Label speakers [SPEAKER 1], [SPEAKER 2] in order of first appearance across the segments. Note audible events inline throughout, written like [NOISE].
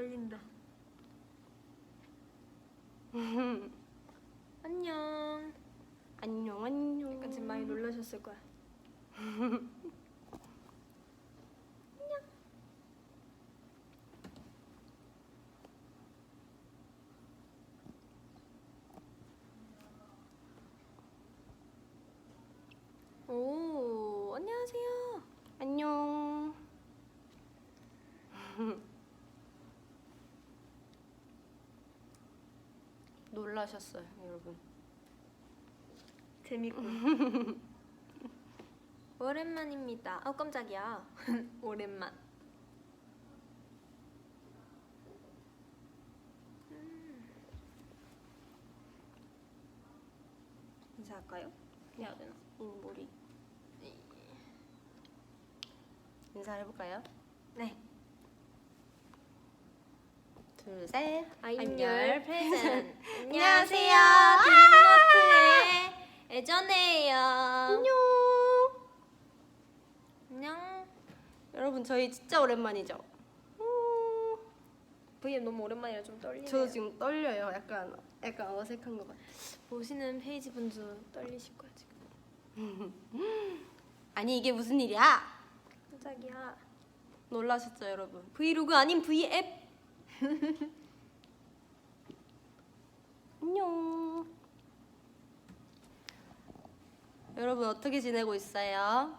[SPEAKER 1] 떨린다. [LAUGHS] 안녕.
[SPEAKER 2] 안녕 안녕.
[SPEAKER 1] 약간 지금 많이 놀라셨을 거야. 오, 안녕하세요.
[SPEAKER 2] 안녕. 놀라셨어요, 여러분.
[SPEAKER 1] 재밌고. [LAUGHS] 오랜만입니다. 아 깜짝이야. [LAUGHS] 오랜만. 음. 인사할까요? 해야 되나?
[SPEAKER 2] 인물이. 인사해볼까요?
[SPEAKER 1] 네.
[SPEAKER 2] 둘, 셋.
[SPEAKER 1] 아임열 프레젠. [LAUGHS]
[SPEAKER 2] 안녕하세요.
[SPEAKER 1] 드림노트의 애전해요.
[SPEAKER 2] 안녕.
[SPEAKER 1] 안녕.
[SPEAKER 2] 여러분, 저희 진짜 오랜만이죠? 음,
[SPEAKER 1] VM 너무 오랜만이라 좀 떨리네요.
[SPEAKER 2] 저도 지금 떨려요. 약간, 약간 어색한 것 같아요.
[SPEAKER 1] 보시는 페이지 분도 떨리실 거야 지금. [LAUGHS]
[SPEAKER 2] 아니, 이게 무슨 일이야?
[SPEAKER 1] 깜짝이야.
[SPEAKER 2] 놀라셨죠, 여러분?
[SPEAKER 1] 브이로그 아닌 브이앱? [LAUGHS]
[SPEAKER 2] 안녕. 여러분 어떻게 지내고 있어요?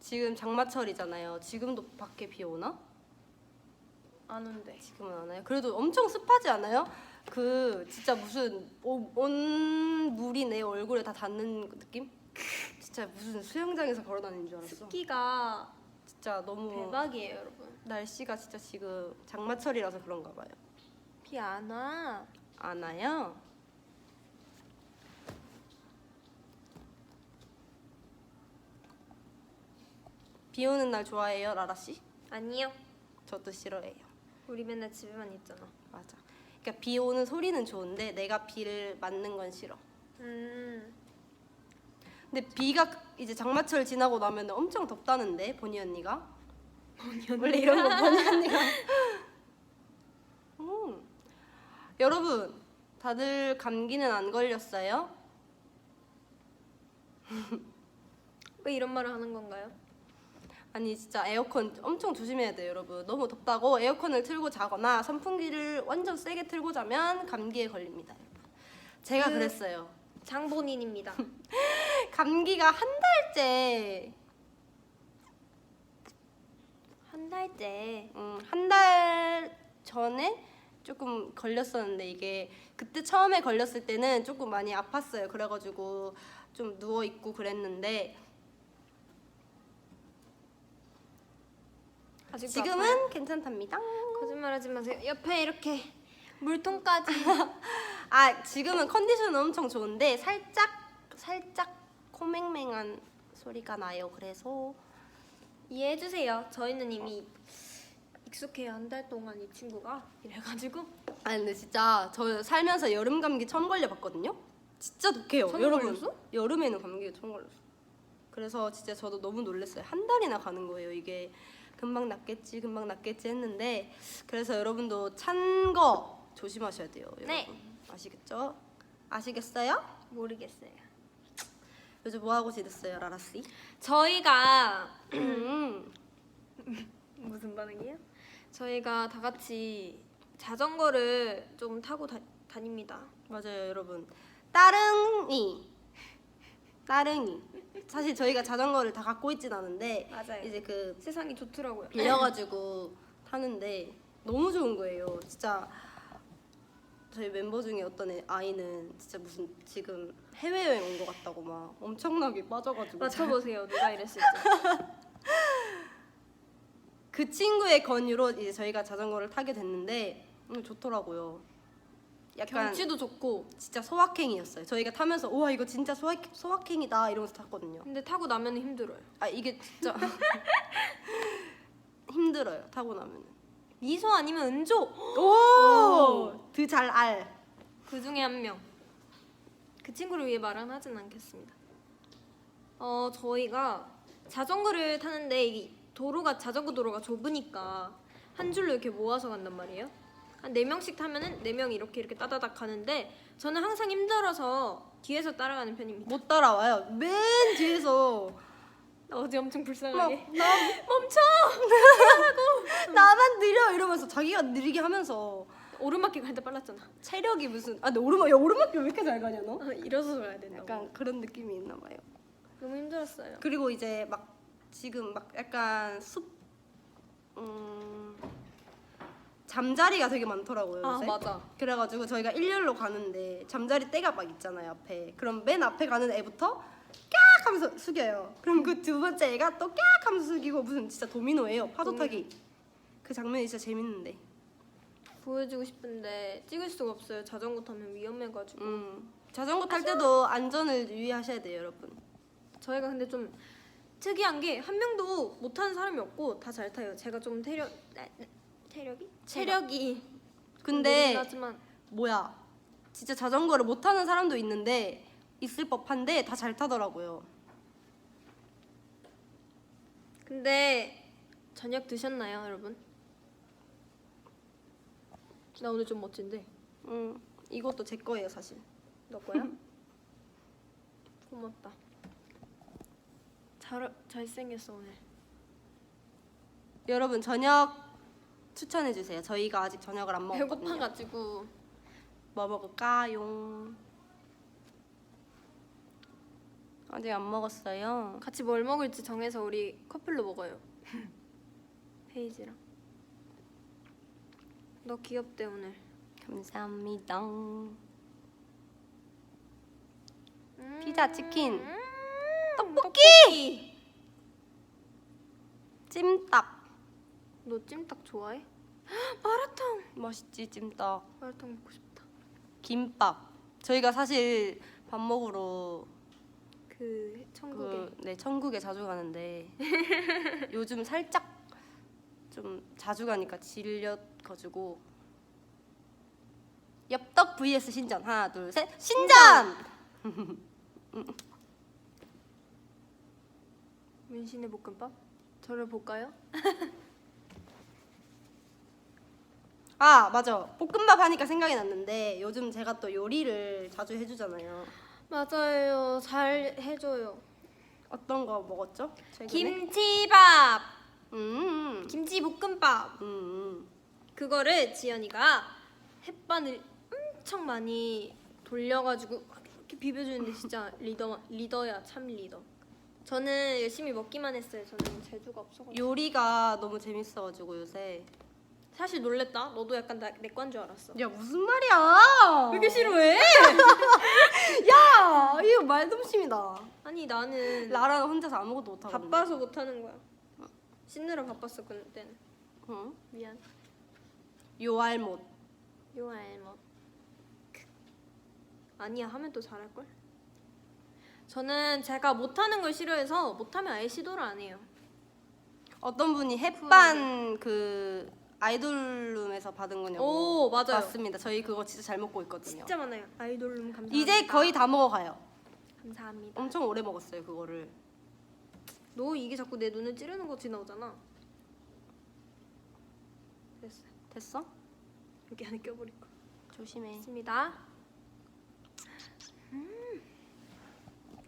[SPEAKER 2] 지금 장마철이잖아요. 지금도 밖에 비 오나?
[SPEAKER 1] 안 온대.
[SPEAKER 2] 지금은 안 와요. 그래도 엄청 습하지 않아요? 그 진짜 무슨 오- 온 물이 내 얼굴에 다 닿는 느낌? 진짜 무슨 수영장에서 걸어다니는 줄 알았어.
[SPEAKER 1] 습기가
[SPEAKER 2] 진짜 너무
[SPEAKER 1] 대박이에요, 여러분.
[SPEAKER 2] 날씨가 진짜 지금 장마철이라서 그런가 봐요.
[SPEAKER 1] 비 안 와.
[SPEAKER 2] 안 와요? 비 오는 날 좋아해요, 라라 씨?
[SPEAKER 1] 아니요.
[SPEAKER 2] 저도 싫어해요.
[SPEAKER 1] 우리 맨날 집에만 있잖아.
[SPEAKER 2] 맞아. 그러니까 비 오는 소리는 좋은데 내가 비를 맞는 건 싫어.
[SPEAKER 1] 음.
[SPEAKER 2] 근데 비가 이제 장마철 지나고 나면 엄청 덥다는데 보니 언니가? 원래 이런 거 보니 언니가. 음. 여러분 다들 감기는 안 걸렸어요? [LAUGHS]
[SPEAKER 1] 왜 이런 말을 하는 건가요?
[SPEAKER 2] 아니 진짜 에어컨 엄청 조심해야 돼요 여러분 너무 덥다고 에어컨을 틀고 자거나 선풍기를 완전 세게 틀고 자면 감기에 걸립니다 여러분 제가
[SPEAKER 1] 그-
[SPEAKER 2] 그랬어요
[SPEAKER 1] 장본인입니다. [LAUGHS]
[SPEAKER 2] 감기가 한 달째
[SPEAKER 1] 한 달째.
[SPEAKER 2] 음, 한달 전에 조금 걸렸었는데 이게 그때 처음에 걸렸을 때는 조금 많이 아팠어요 그래가지고 좀 누워 있고 그랬는데
[SPEAKER 1] 아직도 아파요?
[SPEAKER 2] 지금은 괜찮답니다
[SPEAKER 1] 거짓말하지 마세요. 옆에 이렇게 물통까지. [LAUGHS]
[SPEAKER 2] 아 지금은 컨디션은 엄청 좋은데 살짝 살짝 코맹맹한 소리가 나요. 그래서
[SPEAKER 1] 이해해 주세요. 저희는 이미 익숙해요. 한 달 동안 이 친구가 이래가지고
[SPEAKER 2] 아 근데 진짜 저 살면서 여름 감기 처음 걸려봤거든요. 진짜 독해요.
[SPEAKER 1] 처음
[SPEAKER 2] 여러분
[SPEAKER 1] 걸렸어?
[SPEAKER 2] 여름에는 감기가 처음 걸렸어. 그래서 진짜 저도 너무 놀랐어요. 한 달이나 가는 거예요. 이게 금방 낫겠지, 금방 낫겠지 했는데 그래서 여러분도 찬 거 조심하셔야 돼요. 여러분.
[SPEAKER 1] 네.
[SPEAKER 2] 아시겠죠? 아시겠어요?
[SPEAKER 1] 모르겠어요.
[SPEAKER 2] 요즘 뭐 하고 지냈어요, 라라 씨?
[SPEAKER 1] 저희가
[SPEAKER 2] 음. [CLEARS THROAT]
[SPEAKER 1] 무슨 반응이에요? 저희가 다 같이 자전거를 좀 타고 다, 다닙니다.
[SPEAKER 2] 맞아요, 여러분. 따릉이. 따릉이. 사실 저희가 자전거를 다 갖고 있진 않은데
[SPEAKER 1] 맞아요.
[SPEAKER 2] 이제 그
[SPEAKER 1] 세상이 좋더라고요.
[SPEAKER 2] 빌려가지고 타는데 너무 좋은 거예요. 진짜 저희 멤버 중에 어떤 애, 아이는 진짜 무슨 지금 해외여행 온 것 같다고 막 엄청나게 빠져가지고
[SPEAKER 1] 맞춰보세요. [LAUGHS] 누가 이랬을지.
[SPEAKER 2] 그 친구의 권유로 이제 저희가 자전거를 타게 됐는데 음, 좋더라고요. 약간
[SPEAKER 1] 경치도 좋고.
[SPEAKER 2] 진짜 소확행이었어요. 저희가 타면서 우와 이거 진짜 소확, 소확행이다 이러면서 탔거든요.
[SPEAKER 1] 근데 타고 나면 힘들어요.
[SPEAKER 2] 아 이게 진짜 [LAUGHS] 힘들어요 타고 나면은.
[SPEAKER 1] 미소 아니면 은조.
[SPEAKER 2] 오, 드잘 알.
[SPEAKER 1] 그 중에 한 명. 그 친구를 위해 말은 하진 않겠습니다. 어 저희가 자전거를 타는데 이게 도로가 자전거 도로가 좁으니까 한 줄로 이렇게 모아서 간단 말이에요. 한 네 명씩 타면은 네 명이 이렇게 이렇게 따다닥 가는데 저는 항상 힘들어서 뒤에서 따라가는 편입니다.
[SPEAKER 2] 못 따라와요. 맨 뒤에서
[SPEAKER 1] 나 어제 엄청
[SPEAKER 2] 막
[SPEAKER 1] 불쌍하게
[SPEAKER 2] 나, [LAUGHS]
[SPEAKER 1] 멈춰 [LAUGHS]
[SPEAKER 2] 나만 느려 이러면서 자기가 느리게 하면서
[SPEAKER 1] 오르막길 갈때 빨랐잖아.
[SPEAKER 2] 체력이 무슨 아 근데 오르막 야 오르막길 왜 이렇게 잘 가냐 너?
[SPEAKER 1] 어, 일어서서 가야 된다고.
[SPEAKER 2] 약간 그런 느낌이 있나 봐요.
[SPEAKER 1] 너무 힘들었어요.
[SPEAKER 2] 그리고 이제 막 지금 막 약간 숲 음, 잠자리가 되게 많더라고요.
[SPEAKER 1] 아
[SPEAKER 2] 요새.
[SPEAKER 1] 맞아.
[SPEAKER 2] 그래가지고 저희가 일렬로 가는데 잠자리 떼가 막 있잖아요 앞에. 그럼 맨 앞에 가는 애부터 깍 하면서 숙여요. 그럼 그 두 번째 애가 또깍 하면서 숙이고 무슨 진짜 도미노예요 파도 타기. 그 장면이 진짜 재밌는데.
[SPEAKER 1] 보여주고 싶은데 찍을 수가 없어요. 자전거 타면 위험해가지고.
[SPEAKER 2] 음 자전거 탈 때도 안전을 유의하셔야 돼요 여러분.
[SPEAKER 1] 저희가 근데 좀 특이한 게 한 명도 못하는 사람이 없고 다 잘 타요. 제가 좀 태력 나- 나- 체력이 체력이
[SPEAKER 2] 근데
[SPEAKER 1] 하지만
[SPEAKER 2] 뭐야 진짜 자전거를 못 타는 사람도 있는데 있을 법한데 다 잘 타더라고요.
[SPEAKER 1] 근데 저녁 드셨나요, 여러분? 나 오늘 좀 멋진데.
[SPEAKER 2] 음 이것도 제 거예요 사실.
[SPEAKER 1] 너 거야? [LAUGHS] 고맙다. 잘 잘생겼어 오늘.
[SPEAKER 2] 여러분 저녁 추천해 주세요. 저희가 아직 저녁을 안 먹었거든요.
[SPEAKER 1] 배고파가지고
[SPEAKER 2] 뭐 먹을까요? 아직 안 먹었어요.
[SPEAKER 1] 같이 뭘 먹을지 정해서 우리 커플로 먹어요. [LAUGHS] 페이지랑. 너 귀엽대 오늘.
[SPEAKER 2] 감사합니다.
[SPEAKER 1] 음.
[SPEAKER 2] 피자, 치킨,
[SPEAKER 1] 음,
[SPEAKER 2] 떡볶이, 찜닭.
[SPEAKER 1] 너 찜닭 좋아해? [GASPS] 마라탕.
[SPEAKER 2] 맛있지 찜닭.
[SPEAKER 1] 마라탕 먹고 싶다.
[SPEAKER 2] 김밥. 저희가 사실 밥 먹으러
[SPEAKER 1] 그 천국에?
[SPEAKER 2] 그, 네 천국에 자주 가는데 [LAUGHS] 요즘 살짝 좀 자주 가니까 질려가지고. 엽떡 vs 신전. 하나 둘 셋. 신전! [LAUGHS]
[SPEAKER 1] 문신의 볶음밥. 저를 볼까요? [LAUGHS]
[SPEAKER 2] 아 맞아. 볶음밥 하니까 생각이 났는데 요즘 제가 또 요리를 자주 해주잖아요
[SPEAKER 1] 맞아요. 잘 해줘요.
[SPEAKER 2] 어떤 거 먹었죠 최근에
[SPEAKER 1] 김치밥.
[SPEAKER 2] 음,
[SPEAKER 1] 김치 볶음밥.
[SPEAKER 2] 음, 음.
[SPEAKER 1] 그거를 지연이가 햇반을 엄청 많이 돌려가지고 이렇게 비벼주는데 진짜 [LAUGHS] 리더 리더야 참 리더. 저는 열심히 먹기만 했어요. 저는 재주가 없어가지고.
[SPEAKER 2] 요리가 너무 재밌어가지고 요새
[SPEAKER 1] 사실 놀랬다. 너도 약간 내건 줄 알았어.
[SPEAKER 2] 야 무슨 말이야
[SPEAKER 1] 왜 이렇게 싫어해? [LAUGHS]
[SPEAKER 2] 야 이거 말dom심이다
[SPEAKER 1] 아니 나는
[SPEAKER 2] 라라는 혼자서 아무것도 못하고
[SPEAKER 1] 바빠서 못하는 거야. 씻느라 바빴어 그때는.
[SPEAKER 2] 응?
[SPEAKER 1] 미안.
[SPEAKER 2] 요알못
[SPEAKER 1] 요알 뭐. 크. 아니야 하면 또 잘할 걸. 저는 제가 못하는 걸 싫어해서 못하면 아예 시도를 안 해요.
[SPEAKER 2] 어떤 분이 햇반 그 아이돌룸에서 받은 거냐고
[SPEAKER 1] 오 맞아요.
[SPEAKER 2] 맞습니다 저희 그거 진짜 잘 먹고 있거든요
[SPEAKER 1] 진짜 많아요. 아이돌룸 감사합니다.
[SPEAKER 2] 이제 거의 다 먹어가요
[SPEAKER 1] 감사합니다.
[SPEAKER 2] 엄청 오래 먹었어요 그거를
[SPEAKER 1] 너 이게 자꾸 내 눈을 찌르는 거 지나오잖아. 됐어.
[SPEAKER 2] 됐어?
[SPEAKER 1] 여기 안에 껴버릴 거.
[SPEAKER 2] 조심해
[SPEAKER 1] 있습니다. 음.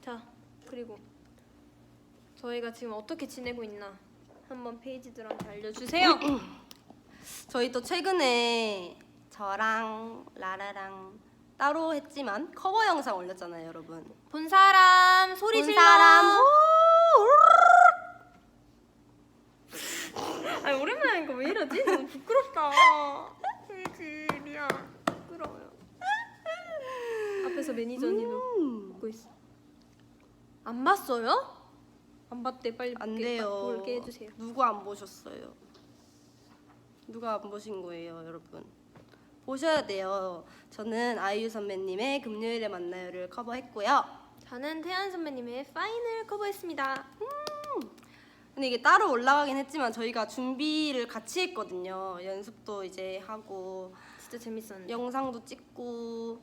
[SPEAKER 1] 자 그리고 저희가 지금 어떻게 지내고 있나 한번 페이지들한테 알려주세요. [CLEARS THROAT]
[SPEAKER 2] 저희 또 최근에 저랑 라라랑 따로 했지만 커버 영상 올렸잖아요 여러분
[SPEAKER 1] 본 사람 소리
[SPEAKER 2] 본
[SPEAKER 1] 질러.
[SPEAKER 2] 사람
[SPEAKER 1] 아니 오랜만에 하니까 왜 이러지? 너무 부끄럽다. 미안. 부끄러워요. 앞에서 매니저 언니도
[SPEAKER 2] 음,
[SPEAKER 1] 보고 있어. 안 봤어요? 안 봤대 빨리
[SPEAKER 2] 안
[SPEAKER 1] 볼게,
[SPEAKER 2] 돼요
[SPEAKER 1] 볼게 해주세요.
[SPEAKER 2] 누구 안 보셨어요 누가 안 보신 거예요 여러분 보셔야 돼요 저는 아이유 선배님의 금요일에 만나요를 커버했고요
[SPEAKER 1] 저는 태연 선배님의 파인을 커버했습니다.
[SPEAKER 2] 근데 이게 따로 올라가긴 했지만 저희가 준비를 같이 했거든요 연습도 이제 하고
[SPEAKER 1] 진짜 재밌었는데.
[SPEAKER 2] 영상도 찍고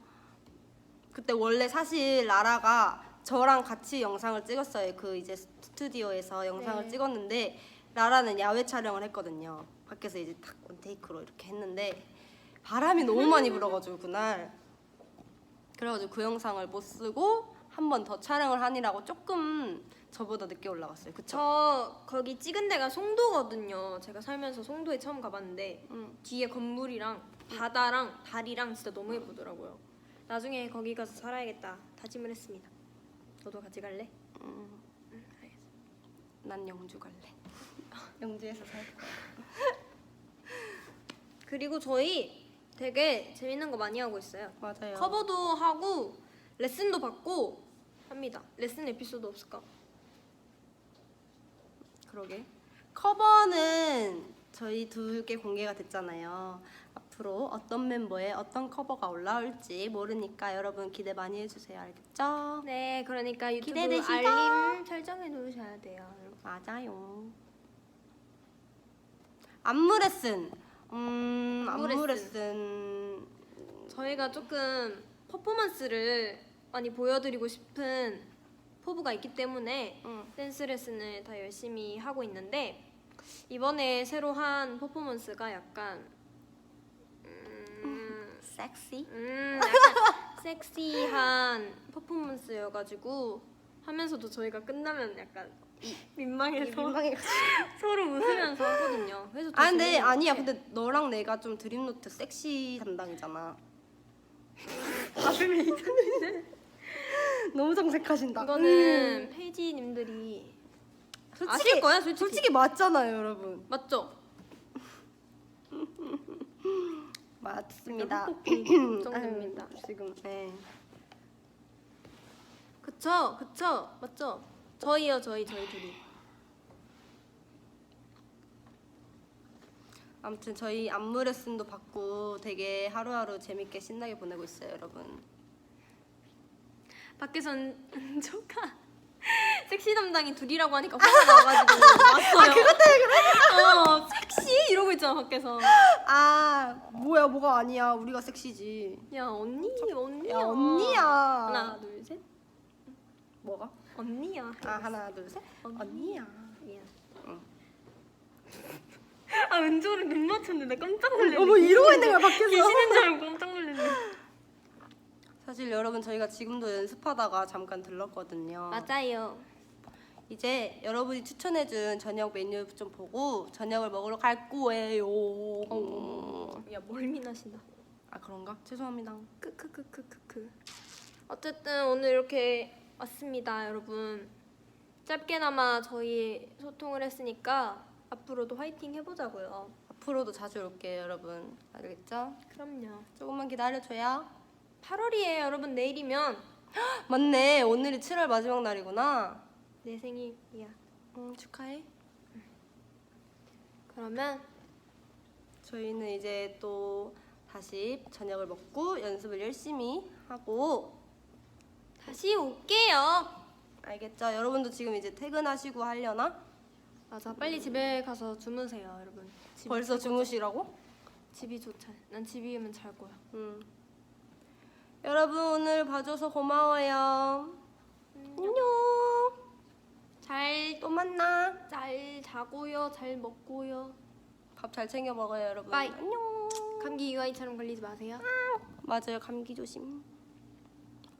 [SPEAKER 2] 그때 원래 사실 라라가 저랑 같이 영상을 찍었어요. 그 이제 스튜디오에서 영상을
[SPEAKER 1] 네.
[SPEAKER 2] 찍었는데 라라는 야외 촬영을 했거든요. 밖에서 이제 딱 원테이크로 이렇게 했는데 바람이 너무 많이 불어가지고 그날 그래가지고 그 영상을 못 쓰고 한 번 더 촬영을 하니라고 조금 저보다 늦게 올라갔어요. 그쵸?
[SPEAKER 1] 저 거기 찍은 데가 송도거든요. 제가 살면서 송도에 처음 가봤는데
[SPEAKER 2] 응.
[SPEAKER 1] 뒤에 건물이랑 바다랑 다리랑 진짜 너무 예쁘더라고요. 나중에 거기 가서 살아야겠다 다짐을 했습니다. 너도 같이 갈래?
[SPEAKER 2] 음,
[SPEAKER 1] 응, 알겠어.
[SPEAKER 2] 난 영주 갈래. [LAUGHS] 영주에서 살 거야. [LAUGHS]
[SPEAKER 1] 그리고 저희 되게 재밌는 거 많이 하고 있어요.
[SPEAKER 2] 맞아요.
[SPEAKER 1] 커버도 하고 레슨도 받고 합니다. 레슨 에피소드 없을까?
[SPEAKER 2] 그러게. 커버는 저희 둘개 공개가 됐잖아요. 앞으로 어떤 멤버의 어떤 커버가 올라올지 모르니까 여러분 기대 많이 해주세요. 알겠죠?
[SPEAKER 1] 네, 그러니까 유튜브
[SPEAKER 2] 기대되시죠?
[SPEAKER 1] 알림 설정해 놓으셔야 돼요. 여러분.
[SPEAKER 2] 맞아요. 안무 레슨. 음,
[SPEAKER 1] 안무
[SPEAKER 2] 안무
[SPEAKER 1] 레슨. 저희가 조금 퍼포먼스를 많이 보여드리고 싶은 포부가 있기 때문에
[SPEAKER 2] 응.
[SPEAKER 1] 댄스 레슨을 다 열심히 하고 있는데 이번에 새로 한 퍼포먼스가 약간 음, [LAUGHS]
[SPEAKER 2] 섹시.
[SPEAKER 1] 음 약간 섹시한 퍼포먼스여가지고 하면서도 저희가 끝나면 약간 민망해서
[SPEAKER 2] 민망해가지고. [LAUGHS]
[SPEAKER 1] 서로 웃으면서 하거든요. 그래서
[SPEAKER 2] 더아 근데 아니야. 근데 너랑 내가 좀 드림노트 섹시 담당이잖아.
[SPEAKER 1] 가슴이 [LAUGHS]
[SPEAKER 2] 너무 정색하신다.
[SPEAKER 1] 이거는 페이지님들이
[SPEAKER 2] 솔직히
[SPEAKER 1] 아실 거야, 솔직히.
[SPEAKER 2] 솔직히 맞잖아요, 여러분.
[SPEAKER 1] 맞죠? [LAUGHS]
[SPEAKER 2] 맞습니다.
[SPEAKER 1] 꼭 [CLEARS THROAT] 걱정됩니다.
[SPEAKER 2] 아유, 지금 네.
[SPEAKER 1] 그쵸, 그쵸, 맞죠? 저희요, 저희, 저희 둘이.
[SPEAKER 2] 아무튼 저희 안무 레슨도 받고 되게 하루하루 재밌게 신나게 보내고 있어요, 여러분.
[SPEAKER 1] 밖에선 [LAUGHS] 은조가 섹시 담당이 둘이라고 하니까 화가 나가지고 [LAUGHS] 왔어요. 아, 그것 때문에 그래? 어, 섹시 이러고 있잖아 밖에서.
[SPEAKER 2] 아, 뭐야, 뭐가 아니야. 우리가 섹시지.
[SPEAKER 1] 야 언니, 언니야.
[SPEAKER 2] 야, 언니야.
[SPEAKER 1] 하나, 둘, 셋.
[SPEAKER 2] 뭐가?
[SPEAKER 1] 언니야.
[SPEAKER 2] 아, 하나, 둘, 셋. 언니야.
[SPEAKER 1] 미안.
[SPEAKER 2] 응. [LAUGHS]
[SPEAKER 1] 아 은조를 눈 맞췄는데 깜짝 놀랐네.
[SPEAKER 2] 어머, 이러고 있는 거야, 밖에서.
[SPEAKER 1] 귀신인 줄 알고 깜짝 놀랐네. [LAUGHS]
[SPEAKER 2] 사실 여러분 저희가 지금도 연습하다가 잠깐 들렀거든요.
[SPEAKER 1] 맞아요.
[SPEAKER 2] 이제 여러분이 추천해준 저녁 메뉴 좀 보고 저녁을 먹으러 갈 거예요.
[SPEAKER 1] 어. 야 멀미나신다.
[SPEAKER 2] 아 그런가? 죄송합니다.
[SPEAKER 1] 크크크크크크. 어쨌든 오늘 이렇게 왔습니다, 여러분. 짧게나마 저희 소통을 했으니까 앞으로도 화이팅 해보자고요.
[SPEAKER 2] 앞으로도 자주 올게요, 여러분. 알겠죠?
[SPEAKER 1] 그럼요.
[SPEAKER 2] 조금만 기다려줘요.
[SPEAKER 1] 8월이에요, 여러분. 내일이면 [GASPS]
[SPEAKER 2] 맞네. 오늘이 7월 마지막 날이구나.
[SPEAKER 1] 내 생일이야.
[SPEAKER 2] 음, 축하해.
[SPEAKER 1] 그러면
[SPEAKER 2] 저희는 이제 또 다시 저녁을 먹고 연습을 열심히 하고
[SPEAKER 1] 다시 올게요.
[SPEAKER 2] 알겠죠? 여러분도 지금 이제 퇴근하시고 하려나?
[SPEAKER 1] 맞아, 빨리 집에 가서 주무세요, 여러분. 집,
[SPEAKER 2] 벌써 주무시라고?
[SPEAKER 1] 집이 좋잖아. 난 집이면 잘 거야.
[SPEAKER 2] 음. 여러분 오늘 봐줘서 고마워요. 안녕.
[SPEAKER 1] 잘,
[SPEAKER 2] 또 만나.
[SPEAKER 1] 잘 자고요, 잘 먹고요.
[SPEAKER 2] 밥 잘 챙겨 먹어요, 여러분.
[SPEAKER 1] 빠이.
[SPEAKER 2] 안녕.
[SPEAKER 1] 감기 유아이처럼 걸리지 마세요.
[SPEAKER 2] 맞아요, 감기 조심.